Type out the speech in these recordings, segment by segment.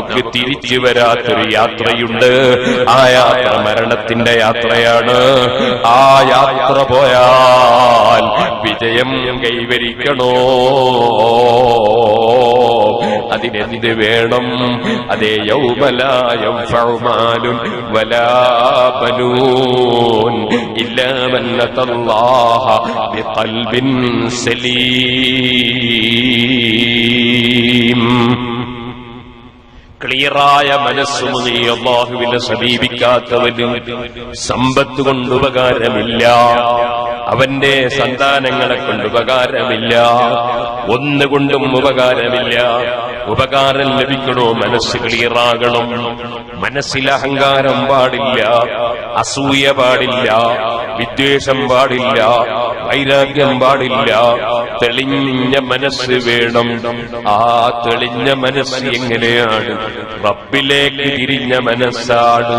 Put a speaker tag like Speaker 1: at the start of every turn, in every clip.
Speaker 1: നമുക്ക് തിരിച്ചു വരാത്തൊരു യാത്രയുണ്ട്. ആ യാത്ര മരണത്തിന്റെ യാത്രയാണ്. ആ യാത്ര പോയാൽ വിജയം കൈവരിക്കണോ? അതിനെന്ത് വേണം? അതേ യൗമലായം ഫൗമാലും വലാപനൂൻ ഇല്ലാമല്ലതല്ലാഹ ബിഖൽബിൻ സലീം. ക്ലിയറായ മനസ്സും നീ അള്ളാഹുവിനെ സമീപിക്കാത്തവനും സമ്പത്ത് കൊണ്ട് ഉപകാരമില്ല. അവന്റെ സന്താനങ്ങളെ കൊണ്ട് ഉപകാരമില്ല. ഒന്നുകൊണ്ടും ഉപകാരമില്ല. ഉപകാരം ലഭിക്കണോ? മനസ്സ് ക്ലിയറാകണം. മനസ്സിൽ അഹങ്കാരം പാടില്ല അസൂയ പാടില്ല വിദ്വേഷം പാടില്ല വൈരാഗ്യം പാടില്ല. തെളിഞ്ഞ മനസ്സ് വേണം. ആ തെളിഞ്ഞ മനസ്സ് എങ്ങനെയാണ്? റബ്ബിലേക്ക് തിരിഞ്ഞ മനസ്സാണ്.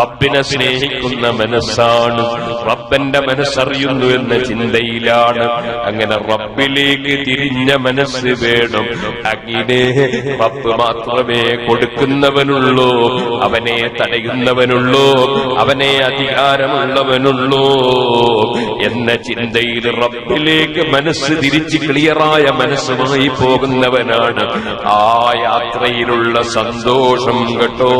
Speaker 1: റബ്ബിനെ സ്നേഹിക്കുന്ന മനസ്സാണ്. റബ്ബന്റെ മനസ്സറിയുന്നു എന്ന ചിന്തയിലാണ്. അങ്ങനെ റബ്ബിലേക്ക് തിരിഞ്ഞ മനസ്സ് വേണം. അങ്ങനെ റബ്ബ് മാത്രമേ കൊടുക്കുന്നവനുള്ളൂ. അവനെ തടയുന്നവനുള്ളൂ. അവനെ അധികാരമുള്ളവനുള്ളൂ. എന്ന ചിന്തയിൽ റബ്ബിലേക്ക് മനസ്സ് തിരിച്ച് ക്ലിയറായ മനസ്സുമായി പോകുന്നവനാണ്. ആ യാത്രയിലുള്ള സന്തോഷം കേട്ടോ.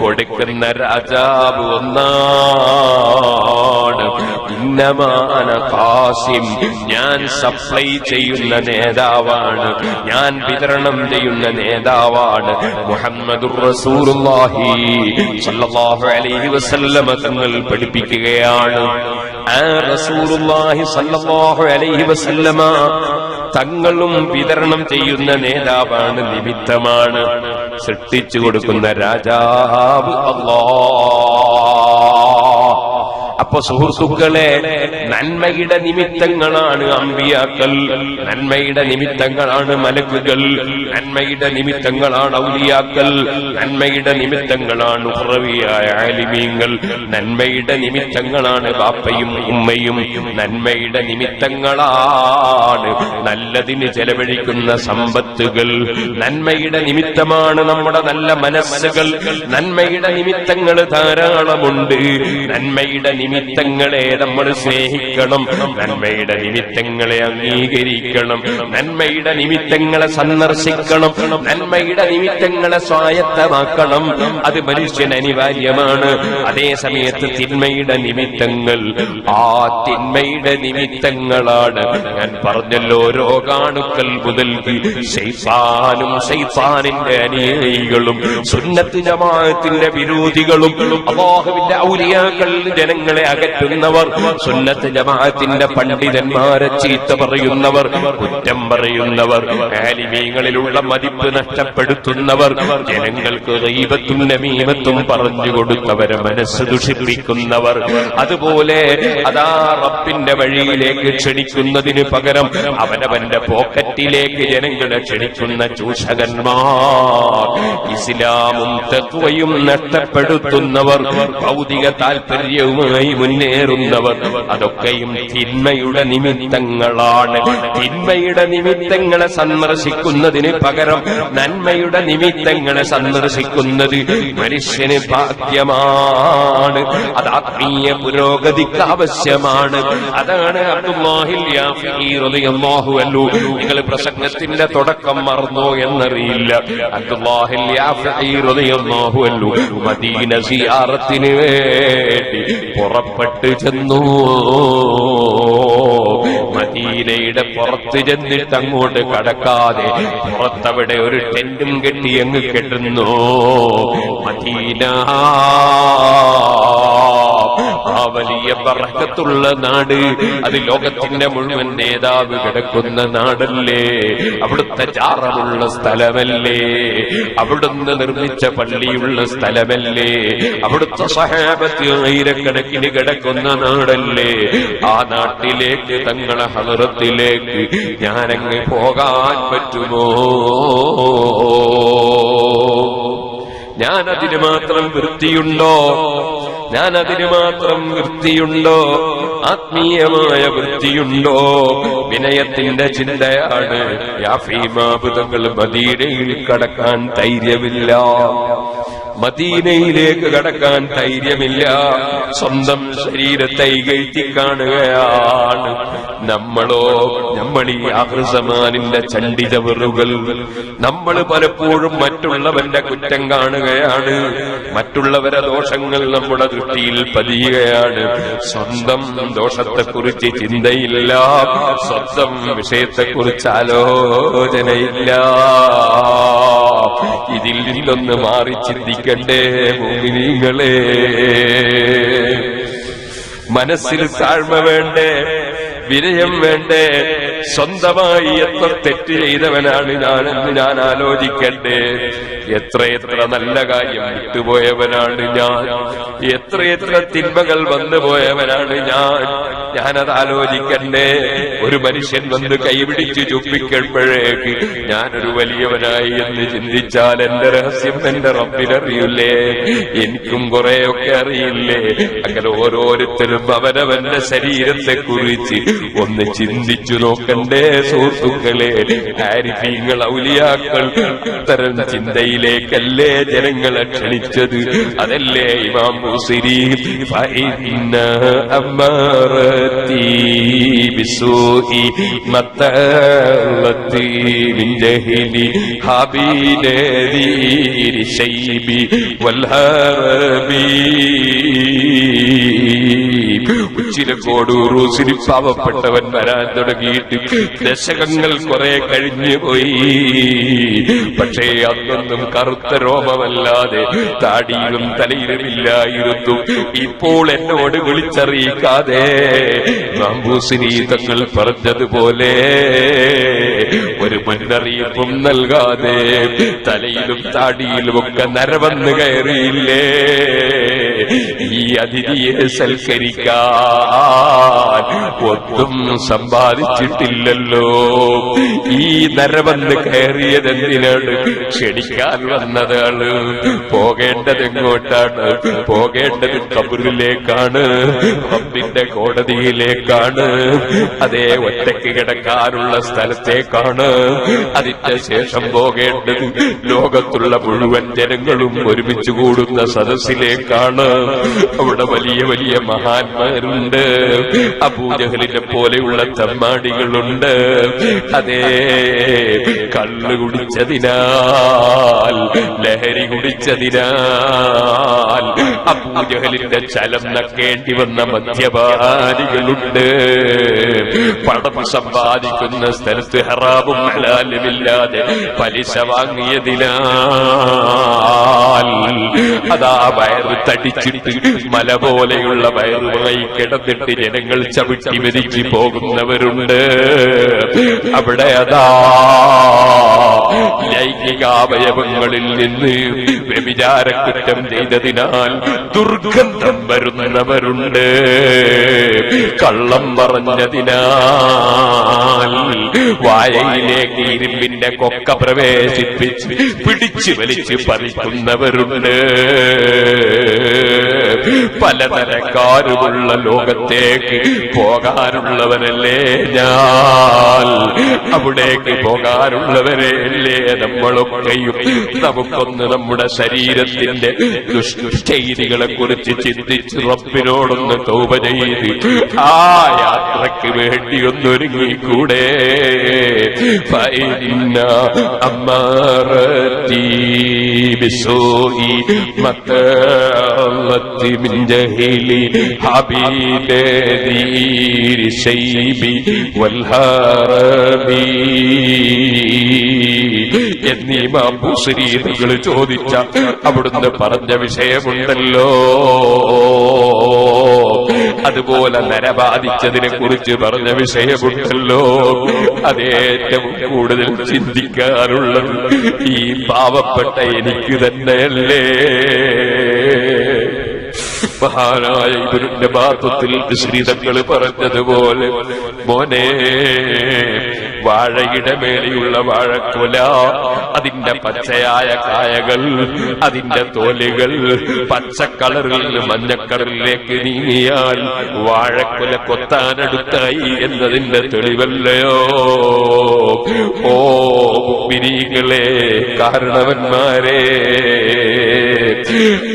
Speaker 1: കൊടുക്കുന്ന രാജാവ് ഒന്നാണ്. ഭിന്നമാന കാസിം ഞാൻ സപ്ലൈ ചെയ്യുന്ന നേതാവാണ്. ഞാൻ വിതരണം ചെയ്യുന്ന നേതാവാണ് മുഹമ്മദ് അലൈഹി വസല്ലമ തങ്ങൾ പഠിപ്പിക്കുകയാണ്. ആ സല്ലല്ലാഹു അലൈഹി വസല്ലമ തങ്ങളും വിതരണം ചെയ്യുന്ന നേതാവാണ് നിമിത്തമാണ് സൃഷ്ടിച്ചു കൊടുക്കുന്ന രാജാവ് അല്ലാ അപ്പൊ സുഹൃത്തുക്കളെ നന്മയുടെ നിമിത്തങ്ങളാണ് അമ്പിയാക്കൾ. നന്മയുടെ നിമിത്തങ്ങളാണ് മലക്കുകൾ. നന്മയുടെ നിമിത്തങ്ങളാണ് ഔലിയാക്കൾ. നന്മയുടെ നിമിത്തങ്ങളാണ് ഉറവിയായ ആലിമീങ്ങൾ. നന്മയുടെ നിമിത്തങ്ങളാണ് ബാപ്പയും ഉമ്മയും. നന്മയുടെ നിമിത്തങ്ങളാണ് നല്ലതിന് ചെലവഴിക്കുന്ന സമ്പത്തുകൾ. നന്മയുടെ നിമിത്തമാണ് നമ്മുടെ നല്ല മനസ്സുകൾ. നന്മയുടെ നിമിത്തങ്ങൾ ധാരാളമുണ്ട്. നന്മയുടെ നിമിത്തങ്ങളെ നമ്മൾ സ്നേഹിക്കണം. നന്മയുടെ നിമിത്തങ്ങളെ അംഗീകരിക്കണം. നന്മയുടെ നിമിത്തങ്ങളെ സന്ദർശിക്കണം. നന്മയുടെ നിമിത്തങ്ങളെ സ്വായത്തമാക്കണം. അത് മനുഷ്യൻ അനിവാര്യമാണ്. അതേ സമയത്ത് തിന്മയുടെ നിമിത്തങ്ങൾ ആ തിന്മയുടെ നിമിത്തങ്ങളാണ്. ഞാൻ പറഞ്ഞല്ലോ രോഗാണുക്കൾ മുതൽ ശൈത്താനും ശൈത്താനിന്റെ അനുയായികളും സുന്നത്തിന്റെ ജമാഅത്തിന്റെ വിരോധികളും അള്ളാഹുവിന്റെ ഔലിയാക്കൾ ജനങ്ങളെ അകറ്റുന്നവർ സുന്നത്ത് ജമാഅത്തിന്റെ പണ്ഡിതന്മാരെ ചീത്ത പറയുന്നവർ കുറ്റം പറയുന്നവർ ആലിമീങ്ങളിലുള്ള മതിപ്പ് നഷ്ടപ്പെടുത്തുന്നവർ ജനങ്ങൾക്ക് ദൈവത്തും നമീമത്തും പറഞ്ഞു കൊടുത്തവരെ മനസ്സ് ദുഷിപ്പിക്കുന്നവർ. അതുപോലെ അതാ റബ്ബിന്റെ വഴിയിലേക്ക് ക്ഷണിക്കുന്നതിന് പകരം അവനവന്റെ പോക്കറ്റിലേക്ക് ജനങ്ങളെ ക്ഷണിക്കുന്ന ചൂഷകന്മാർ ഇസ്ലാമും തത്വയും നഷ്ടപ്പെടുത്തുന്നവർ ഭൗതിക താല്പര്യവുമായി മുന്നേറുന്നവർ. അതൊക്കെയും തിന്മയുടെ നിമിത്തങ്ങളാണ്. തിന്മയുടെ നിമിത്തങ്ങളെ സന്ദർശിക്കുന്നതിന് പകരം നന്മയുടെ നിമിത്തങ്ങളെ സന്ദർശിക്കുന്നത് മനുഷ്യന് ഭാഗ്യമാണ്. അത് ആത്മീയ പുരോഗതിക്ക് ആവശ്യമാണ്. അതാണ് അൻഹു. നിങ്ങൾ പ്രസംഗത്തിന്റെ തുടക്കം മറന്നോ എന്നറിയില്ല. അൻഹു മദീന സിയാറത്തിന് വേണ്ടി ചെന്നു. മദീനയുടെ പുറത്ത് ചെന്നിട്ട് അങ്ങോട്ട് കടക്കാതെ പുറത്തവിടെ ഒരു ടെന്റും കെട്ടി അങ്ങ് കെട്ടുന്നു. മദീന. ആ വലിയ പറക്കത്തുള്ള നാട്. അത് ലോകത്തിന്റെ മുഴുവൻ നേതാവ് കിടക്കുന്ന നാടല്ലേ? അവിടുത്തെ ചാറമുള്ള സ്ഥലമല്ലേ? അവിടുന്ന് നിർമ്മിച്ച പള്ളിയുള്ള സ്ഥലമല്ലേ? അവിടുത്തെ സഹാപത്തി ആയിരക്കണക്കിന് കിടക്കുന്ന നാടല്ലേ? ആ നാട്ടിലേക്ക് തങ്ങളെ ഹലറത്തിലേക്ക് ഞാനങ്ങ് പോകാൻ പറ്റുമോ? ഞാനതിന് മാത്രം വൃത്തിയുണ്ടോ? ഞാൻ അതിന് മാത്രം വൃത്തിയുണ്ടോ? ആത്മീയമായ വൃത്തിയുണ്ടോ? വിനയത്തിന്റെ ചിന്തയാണ്. യാഫീമാബുധങ്ങൾ മദീനയിൽ കടക്കാൻ ധൈര്യമില്ല. മദീനയിലേക്ക് കടക്കാൻ ധൈര്യമില്ല. സ്വന്തം ശരീരത്തെ കയറ്റി കാണുകയാണ്. നമ്മളോ നമ്മൾ ഈ ആഹൃസമാനിന്റെ ചണ്ടിതവറുകൾ നമ്മൾ പലപ്പോഴും മറ്റുള്ളവന്റെ കുറ്റം കാണുകയാണ്. മറ്റുള്ളവരെ ദോഷങ്ങൾ നമ്മുടെ ദൃഷ്ടിയിൽ പതിയുകയാണ്. സ്വന്തം ദോഷത്തെക്കുറിച്ച് ചിന്തയില്ല. സ്വന്തം വിഷയത്തെക്കുറിച്ച് ആലോചനയില്ല. ഇതിൽ നിന്നൊന്ന് മാറി ചിന്തിക്കണ്ടേ ഭൂമിനിങ്ങളെ മനസ്സിൽ താഴ്മ വേണ്ടേ വിനയം വേണ്ടേ സ്വന്തമായി എത്ര തെറ്റ് ചെയ്തവനാണ് ഞാനെന്ന് ഞാൻ ആലോചിക്കണ്ടേ. എത്രയെത്ര നല്ല കാര്യം വിട്ടുപോയവനാണ് ഞാൻ. എത്രയെത്ര തിന്മകൾ വന്നു പോയവനാണ് ഞാൻ. ഞാനത് ആലോചിക്കണ്ടേ. ഒരു മനുഷ്യൻ വന്ന് കൈപിടിച്ച് ചുപ്പിക്കുമ്പോഴേക്ക് ഞാനൊരു വലിയവനായി എന്ന് ചിന്തിച്ചാൽ എന്റെ രഹസ്യം എന്റെ റബ്ബിനറിയില്ലേ എനിക്കും കുറെയൊക്കെ അറിയില്ലേ? അങ്ങനെ ഓരോരുത്തരും അവനവന്റെ ശരീരത്തെ കുറിച്ച് ഒന്ന് ചിന്തിച്ചു നോക്കണ്ടേ സുഹൃത്തുക്കളെ ആരിഫീങ്ങൾ ഔലിയാക്കൾ അത്തരം ചിന്തയിലേക്കല്ലേ ജനങ്ങളെ ക്ഷണിച്ചത്? അതല്ലേ ഇമാം മുസിരി ഫഇന്ന ഉച്ചിലക്കോട് റൂസിന് പാവപ്പെട്ടവൻ വരാൻ തുടങ്ങിയിട്ട് ദശകങ്ങൾ കുറെ കഴിഞ്ഞു പോയി. പക്ഷേ അന്നൊന്നും കറുത്ത രോമമല്ലാതെ താടിയിലും തലയിലുമില്ലായിരുന്നു. ഇപ്പോൾ എന്നോട് വിളിച്ചറിയിക്കാതെ മാമ്പൂസിനി തങ്ങൾ പറഞ്ഞതുപോലെ ഒരു മുന്നറിയിപ്പും നൽകാതെ തലയിലും താടിയിലും താടിയിലുമൊക്കെ നരവന്ന് കയറിയില്ലേ? ഈ അതിഥിയെ സൽക്കരിക്കാൻ സമ്പാദിച്ചിട്ടില്ലല്ലോ. ഈ നരവന്ന് കയറിയത് എന്തിനാണ് ക്ഷണിക്കാൻ വന്നതാണ്? പോകേണ്ടത് എങ്ങോട്ടാണ്? പോകേണ്ടത് കബറിലേക്കാണ് റബ്ബിന്റെ കോടതിയിലേക്കാണ് അതേ ഒറ്റയ്ക്ക് കിടക്കാനുള്ള സ്ഥലത്തേക്കാണ്. അതിന്റെ ശേഷം പോകേണ്ടത് ലോകത്തുള്ള മുഴുവൻ ജനങ്ങളും ഒരുമിച്ച് കൂടുന്ന സദസ്സിലേക്കാണ്. അവിടെ വലിയ വലിയ മഹാന്മാരുണ്ട്. അബൂജഹലിനെ പോലെയുള്ള തമ്മാടികളുണ്ട്. അതേ കള്ളു കുടിച്ചതിനാൽ ലഹരി കുടിച്ചതിനാൽ അബൂജഹലിന്റെ ചലം നക്കേണ്ടി വന്ന മദ്യപാരികളുണ്ട് പണം സമ്പാദിക്കുന്ന സ്ഥലത്ത് ഹറാബും ഹലാലുമില്ലാതെ പലിശ വാങ്ങിയതിനാൽ അതാ വയറ് തടിച്ചിട്ട് മല പോലെയുള്ള വയറുമായി കിടന്നിട്ട് ജനങ്ങൾ ചവിട്ടി മരിച്ചു പോകുന്നവരുണ്ട്. അവിടെ അതാ ലൈംഗികാവയവങ്ങളിൽ നിന്ന് വ്യഭിചാരക്കുറ്റം ചെയ്തതിനാൽ ദുർഗന്ധം വരുന്നവരുണ്ട്. കള്ളം പറഞ്ഞതിനാൽ വായയിലേക്ക് ഇരുമ്പിന്റെ കൊക്ക പ്രവേശിപ്പിച്ച് പിടിച്ചു വലിച്ച് പറിക്കുന്നവരുണ്ട്. പലതരക്കാരുമുള്ള ലോകത്തേക്ക് പോകാനുള്ളവരല്ലേ ഞാൻ? അവിടേക്ക് പോകാനുള്ളവരല്ലേ നമ്മളൊക്കെയും? നമുക്കൊന്ന് നമ്മുടെ ശരീരത്തിന്റെ ദുഷ്ചെയ്തികളെ കുറിച്ച് ചിന്തിച്ച് റബ്ബിനോടൊന്ന് തൗപ ചെയ്ത് ആ യാത്രയ്ക്ക് വേണ്ടി ഒന്നൊരുങ്ങിക്കൂടെ? അമ്മാറത്തി ബിസോയി മത്തള്ളത്തി من جهلي حبيب دير الشيب والهرب എന്നീ മാമ്പൂശ്രീകൾ ചോദിച്ച അവിടുന്ന് പറഞ്ഞ വിഷയമുണ്ടല്ലോ അതുപോലെ നരബാധിച്ചതിനെ കുറിച്ച് പറഞ്ഞ വിഷയമുണ്ടല്ലോ അതേറ്റവും കൂടുതൽ ചിന്തിക്കാറുള്ളത് ഈ പാവപ്പെട്ട എനിക്ക് തന്നെയല്ലേ മഹാനായ ഇവരുടെ ബാത്വത്തിൽ ശ്രീതങ്ങൾ പറഞ്ഞതുപോലെ. മോനെ വാഴയുടെ മേലെയുള്ള വാഴക്കുല അതിന്റെ പച്ചയായ കായകൾ അതിന്റെ തോലുകൾ പച്ചക്കളറിൽ കളറിൽ നിന്ന് മഞ്ഞക്കളറിലേക്ക് നീങ്ങിയാൽ വാഴക്കുല കൊത്താനടുത്തായി എന്നതിന്റെ തെളിവല്ലയോ ഓ മിനികളെ കാരണവന്മാരെ.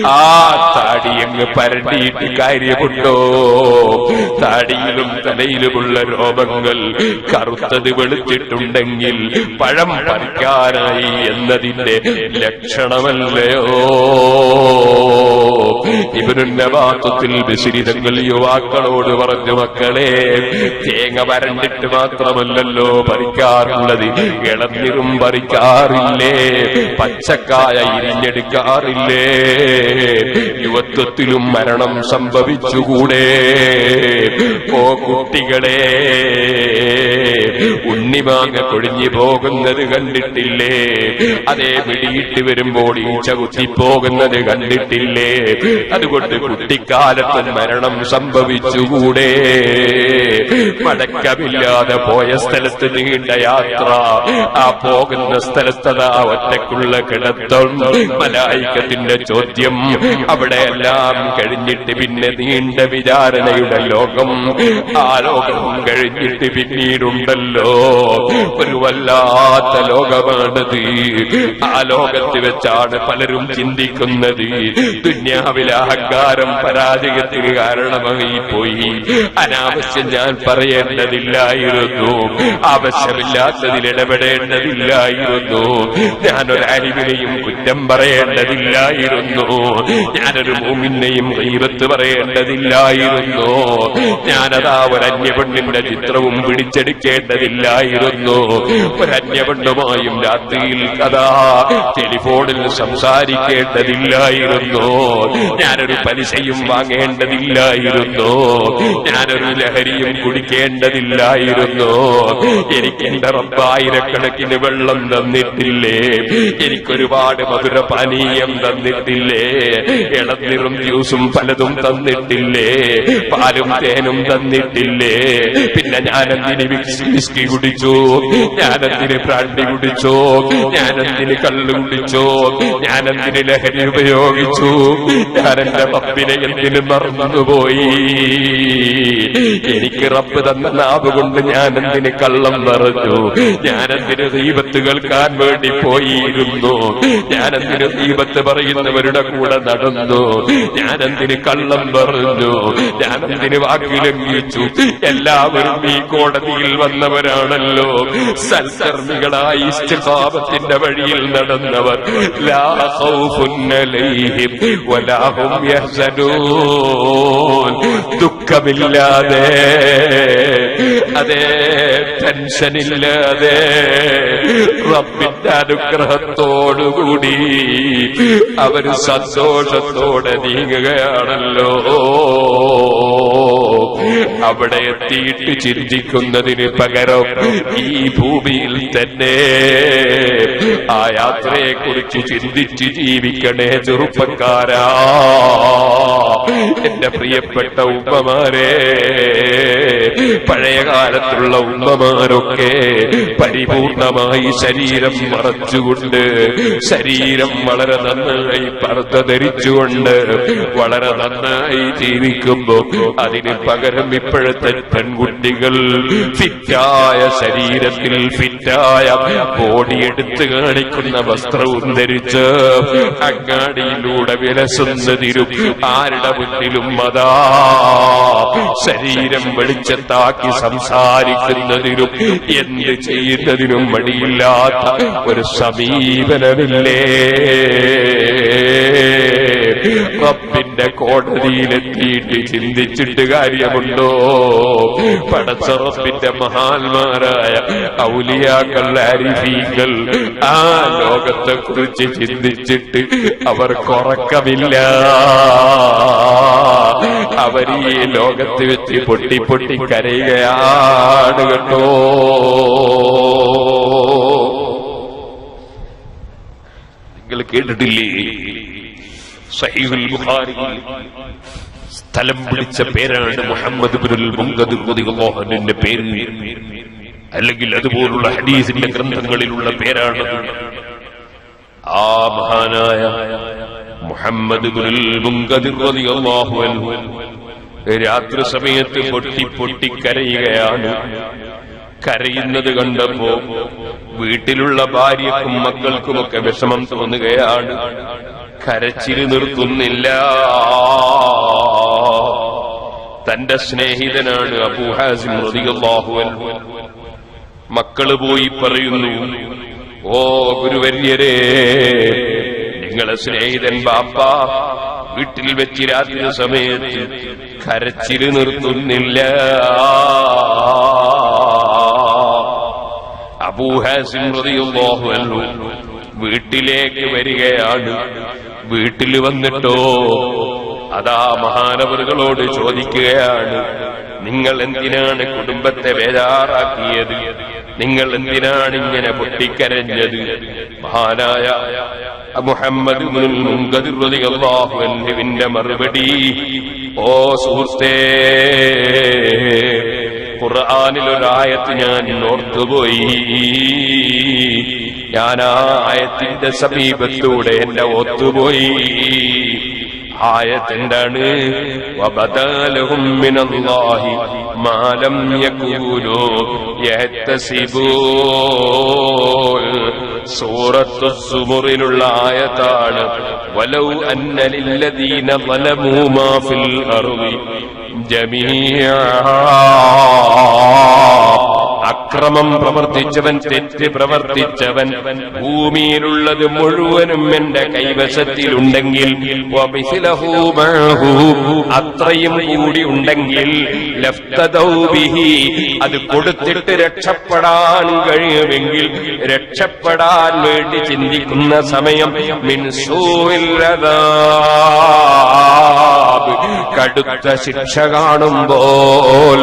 Speaker 1: ആ താടി അങ്ങ് പരണ്ടിയിട്ട് കാര്യമുണ്ടോ? താടിയിലും തലയിലുമുള്ള രോമങ്ങൾ കറുത്തത് വെളുത്തിട്ടുണ്ടെങ്കിൽ പഴം പറിക്കാനായി എന്നതിന്റെ ലക്ഷണമല്ലയോ? ഇവരുന്നവാത്വത്തിൽ ബസിരിതങ്ങൾ യുവാക്കളോട് പറഞ്ഞു മക്കളെ തേങ്ങ വരണ്ടിട്ട് മാത്രമല്ലല്ലോ പറിക്കാറുള്ളത്. ഇളന്നിറും പറിക്കാറില്ലേ? പച്ചക്കായ ഇരിഞ്ഞെടുക്കാറില്ലേ? യുവത്വത്തിലും മരണം സംഭവിച്ചുകൂടെ? ഓ കുട്ടികളെ ഉണ്ണിമാങ്ങ കൊഴിഞ്ഞു പോകുന്നത് കണ്ടിട്ടില്ലേ? അതേ പിടിയിട്ട് വരുമ്പോൾ ഈച്ച കുത്തിപ്പോകുന്നത് കണ്ടിട്ടില്ലേ? അതുകൊണ്ട് കുട്ടിക്കാലത്തും മരണം സംഭവിച്ചുകൂടെ? മടക്കമില്ലാതെ പോയ സ്ഥലത്ത് നീണ്ട യാത്ര. ആ പോകുന്ന സ്ഥലത്തതാ ഒറ്റക്കുള്ള കിടത്തം. മലായിക്കത്തിന്റെ ചോദ്യം. അവിടെ എല്ലാം കഴിഞ്ഞിട്ട് പിന്നെ നീണ്ട വിചാരണയുടെ ലോകം. ആ ലോകം കഴിഞ്ഞിട്ട് പിന്നീടുണ്ടല്ലോ. ഒരു വല്ലാത്ത ലോകമാണത്. ആ ലോകത്ത് വെച്ചാണ് പലരും ചിന്തിക്കുന്നത്. ദുന്യാവിലെ അഹങ്കാരം പരാജയത്തിന് കാരണമായി പോയി. അനാവശ്യം ഞാൻ പറയേണ്ടതില്ലായിരുന്നു. ആവശ്യമില്ലാത്തതിൽ ഇടപെടേണ്ടതില്ലായിരുന്നു. ഞാനൊരു അരിവിനെയും കുറ്റം പറയേണ്ടതില്ലായിരുന്നു. ഞാനൊരു മൂമിനെയും ദൈവത്ത് പറയേണ്ടതില്ലായിരുന്നു. ഞാനതാ ഒരു അന്യപെണ്ണിന്റെ ചിത്രവും പിടിച്ചെടുക്കേണ്ടതില്ലായിരുന്നു. ഒരു അന്യപെണ്ണുമായും രാത്രിയിൽ കഥാ ടെലിഫോണിൽ സംസാരിക്കേണ്ടതില്ലായിരുന്നു. ഞാനൊരു പലിശയും വാങ്ങേണ്ടതില്ലായിരുന്നു. ഞാനൊരു ലഹരിയും കുടിക്കേണ്ടതില്ലായിരുന്നു. എനിക്ക് എന്റെ റബ്ബായിരക്കണക്കിന് വെള്ളം തന്നിട്ടില്ലേ? എനിക്കൊരുപാട് മധുര പാനീയം തന്നിട്ടില്ലേ? ഇളനീറും ജ്യൂസും പലതും തന്നിട്ടില്ലേ? പാലും തേനും തന്നിട്ടില്ലേ? പിന്നെ വിക്സ് വിസ്കി കുടിച്ചു? ഞാനെന്തിന് പ്രാണ്ടി കുടിച്ചോ? ഞാനെന്തിന് കള്ളു കുടിച്ചോ? ഞാനെന്തിന് ലഹരി ഉപയോഗിച്ചു? എന്റെ റബ്ബിനെ എന്തിന് മറന്നുപോയി? എനിക്ക് റബ്ബ് തന്ന നാവ് കൊണ്ട് ഞാനെന്തിന് കള്ളം പറഞ്ഞു ഞാനെന്തിന് ദീപത്ത് കേൾക്കാൻ വേണ്ടി പോയിരുന്നു? ഞാനെന്തിന് ദീപത്ത് പറയുന്നവരുടെ കൂടെ നടന്നു? ഞാനെന്തിന് കള്ളം പറഞ്ഞു ഞാനെന്തിന് വാക്കിലംഘിച്ചു എല്ലാവരും ഈ കോടതിയിൽ വന്നവരാണല്ലോ സൽക്കർമ്മികളായി ഇസ്തിഖാബത്തിന്റെ വഴിയിൽ നടന്നവർ. ദുഃഖമില്ലാതെ. അതേ ടെൻഷനില്ലാതെ. റബ്ബിന്റെ അനുഗ്രഹത്തോടുകൂടി അവർ സന്തോഷത്തോടെ നീങ്ങുകയാണല്ലോ. അവിടെ എത്തിയിട്ട് ചിന്തിക്കുന്നതിന് പകരം ഈ ഭൂമിയിൽ തന്നെ ആ യാത്രയെ കുറിച്ച് ചിന്തിച്ച് ജീവിക്കണേ ചെറുപ്പക്കാരാ. എന്റെ പ്രിയപ്പെട്ട ഉമ്മമാരെ പഴയ കാലത്തുള്ള ഉമ്മമാരൊക്കെ പരിപൂർണമായി ശരീരം മറച്ചുകൊണ്ട് ശരീരം വളരെ നന്നായി പറത്ത ധരിച്ചുകൊണ്ട് വളരെ നന്നായി ജീവിക്കുമ്പോ അതിന് പകരം ഇപ്പോഴത്തെ പെൺകുട്ടികൾ ഫിറ്റായ ശരീരത്തിൽ ഫിറ്റായ ബോഡി എടുത്തു കാണിക്കുന്ന വസ്ത്രവും ധരിച്ച് അങ്ങാടിയിലൂടെ വിലസുന്നതിരും ആരുടെ മുന്നിലും അതാ ശരീരം വെളിച്ചത്താക്കി സംസാരിക്കുന്നതിനും എന്ത് ചെയ്യുന്നതിനും മടിയില്ലാത്ത ഒരു സമീപനമില്ലേ? റബ്ബിന്റെ കോടതിയിലെത്തിയിട്ട് ചിന്തിച്ചിട്ട് കാര്യമുണ്ടോ? പടച്ച റബ്ബിന്റെ മഹാന്മാരായ ഔലിയാക്കൾ അരിഫീകൾ ആ ലോകത്തെ കുറിച്ച് ചിന്തിച്ചിട്ട് അവർക്കുറക്കമില്ല അവർ ഈ ലോകത്ത് വെച്ച് പൊട്ടി പൊട്ടി കരയുകയാണ് കേട്ടോ നിങ്ങൾ കേട്ടിട്ടില്ലേ? സഹീഹുൽ ബുഖാരിയിൽ സ്ഥലം വിളിച്ച പേരാണ് മുഹമ്മദ് ബിനുൽ പേര്. അല്ലെങ്കിൽ അതുപോലുള്ള ഹദീസിന്റെ ഗ്രന്ഥങ്ങളിലുള്ള പേരാണ് ആ മഹാനായ മുഹമ്മദ് രാത്രി സമയത്ത് പൊട്ടി പൊട്ടി കരയുകയാണ്. കരയുന്നത് കണ്ടപ്പോ വീട്ടിലുള്ള ഭാര്യക്കും മക്കൾക്കുമൊക്കെ വിഷമം തോന്നുകയാണ്. കരച്ചിരി നിർത്തുന്നില്ല. തന്റെ സ്നേഹിതനാണ് അബൂഹാസിം അൻഹു. മക്കൾ പോയി പറയുന്നു ഓ ഗുരുവര്യരെ നിങ്ങളെ സ്നേഹിതൻ ബാപ്പ വീട്ടിൽ വെച്ച് രാത്രി സമയത്ത് കരച്ചിരി നിർത്തുന്നില്ല. അബൂഹാസിം അൻഹു വീട്ടിലേക്ക് വരികയാണ്. വീട്ടിൽ വന്നിട്ടോ അതാ മഹാനവറുകളോട് ചോദിക്കുകയാണ് നിങ്ങൾ എന്തിനാണ് കുടുംബത്തെ ബേജാറാക്കിയത്? നിങ്ങൾ എന്തിനാണ് ഇങ്ങനെ പൊട്ടിക്കരഞ്ഞത്? മഹാനായ മുഹമ്മദ് അൻഹുവിന്റെ മറുപടി ഓ സുഹൃത്തേ ഖുർആനിൽ ഒരായത്ത് ഞാൻ ഓർത്തുപോയി ഞാൻ ആ ആയത്തിന്റെ സമീപത്തൂടെ എന്നെ ഒത്തുപോയി ആയത്തെന്താണ് മാലം യഹ്തസിബൂൻ. സൂറത്തു സുമുറിലുള്ള ആയത്താണ്. വലൗ അന്നലില്ലദീന ലില്ലദീന ളലമൂ മാ ഫിൽ അർളി ജമീഅ അക്രമം പ്രവർത്തിച്ചവൻ തെറ്റ് പ്രവർത്തിച്ചവൻ ഭൂമിയിലുള്ളത് മുഴുവനും എന്റെ കൈവശത്തിലുണ്ടെങ്കിൽ അത്രയും കൂടി ഉണ്ടെങ്കിൽ അത് കൊടുത്തിട്ട് രക്ഷപ്പെടാൻ കഴിയുമെങ്കിൽ രക്ഷപ്പെടാൻ വേണ്ടി ചിന്തിക്കുന്ന സമയം മിൻ സൂഇൽ അദാബ്. കടുത്ത ശിക്ഷ കാണുമ്പോൾ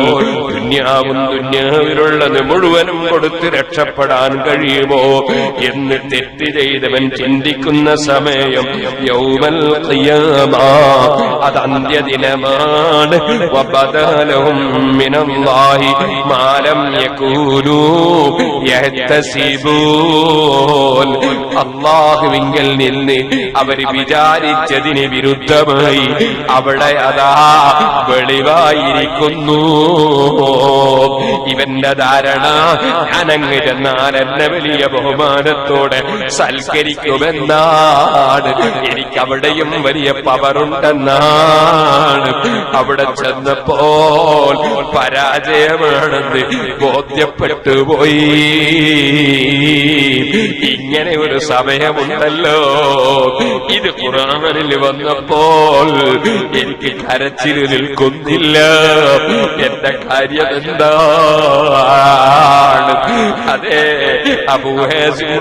Speaker 1: ദുന്യാവും ദുന്യാവിലുള്ളത് മുഴുവനും കൊടുത്ത് രക്ഷപ്പെടാൻ കഴിയുമോ എന്ന് തെറ്റ് ചെയ്തവൻ ചിന്തിക്കുന്ന സമയം യൗമൽ അത് അന്ത്യദിനമാണ്. മാലം യകൂലൂ അള്ളാഹുവിങ്കൽ നിന്ന് അവർ വിചാരിച്ചതിന് വിരുദ്ധമായി അവിടെ അതാ വെളിവായിരിക്കുന്നു. ഇവന്റെ ധാരണ. ഞാനങ്ങ് ചെന്നാൽ എന്നെ വലിയ ബഹുമാനത്തോടെ സൽക്കരിക്കുമെന്നാണ്. എനിക്ക് അവിടെയും വലിയ പവറുണ്ടെന്നാണ്. അവിടെ ചെന്നപ്പോൾ പരാജയമാണെന്ന് ബോധ്യപ്പെട്ടു പോയി. ഇങ്ങനെ ഒരു സമയമുണ്ടല്ലോ. ഇത് ഖുറാനിൽ വന്നപ്പോൾ എനിക്ക് കരച്ചിൽ നിൽക്കുന്നില്ല എന്റെ കാര്യം എന്താണ് അതെ. അബൂഹേസിന്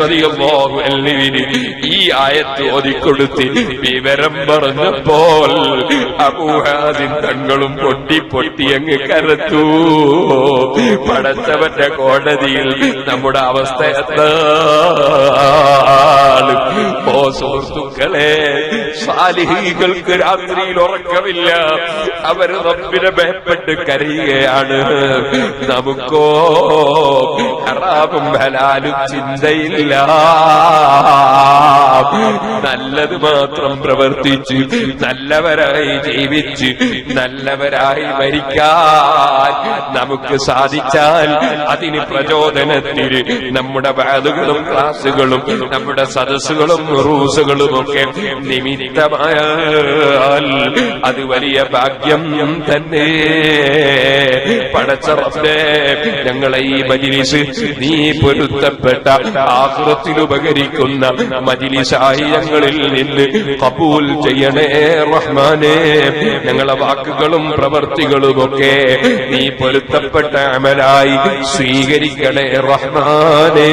Speaker 1: ഈ ആയത്ത് ഓതിക്കൊടുത്ത് വിവരം പറഞ്ഞപ്പോൾ അബൂഹാദിൻ തങ്ങളും പൊട്ടി പൊട്ടി അങ്ങ് കരത്തു പടച്ചവന്റെ കോടതിയിൽ നമ്മുടെ അവസ്ഥ എന്താണ്? ഓ സുഹൃത്തുക്കളെ സാലിഹികൾക്ക് രാത്രിയിൽ ഉറക്കമില്ല. അവർ റബ്ബിനെ ഭയപ്പെട്ട് കരയുകയാണ്. നമുക്കോ ഹറാമും ഹലാലും ചിന്തയില്ല. നല്ലത് മാത്രം പ്രവർത്തിച്ച് നല്ലവരായി ജീവിച്ച് നല്ലവരായി മരിക്കാൻ നമുക്ക് സാധിച്ചാൽ അതിന് പ്രചോദനത്തിന് നമ്മുടെ വാതുകളും ക്ലാസുകളും നമ്മുടെ സദസ്സുകളും റൂസുകളും ഒക്കെ നിമിത്തമായാൽ അത് വലിയ ഭാഗ്യം തന്നെ. പടച്ചറപ്പേ ഞങ്ങളെ ഈ മജിലിസ് നീ പൊരുത്തപ്പെട്ട ആഹൃത്തിൽ ഉപകരിക്കുന്ന മജിലിസായി ഞങ്ങളിൽ നിന്ന് കബൂൽ ചെയ്യണേ റഹ്മാനേ. ഞങ്ങളെ വാക്കുകളും പ്രവർത്തികളും ഒക്കെ നീ പൊരുത്തപ്പെട്ട അമലായി സ്വീകരിക്കണേ റഹ്മാനേ.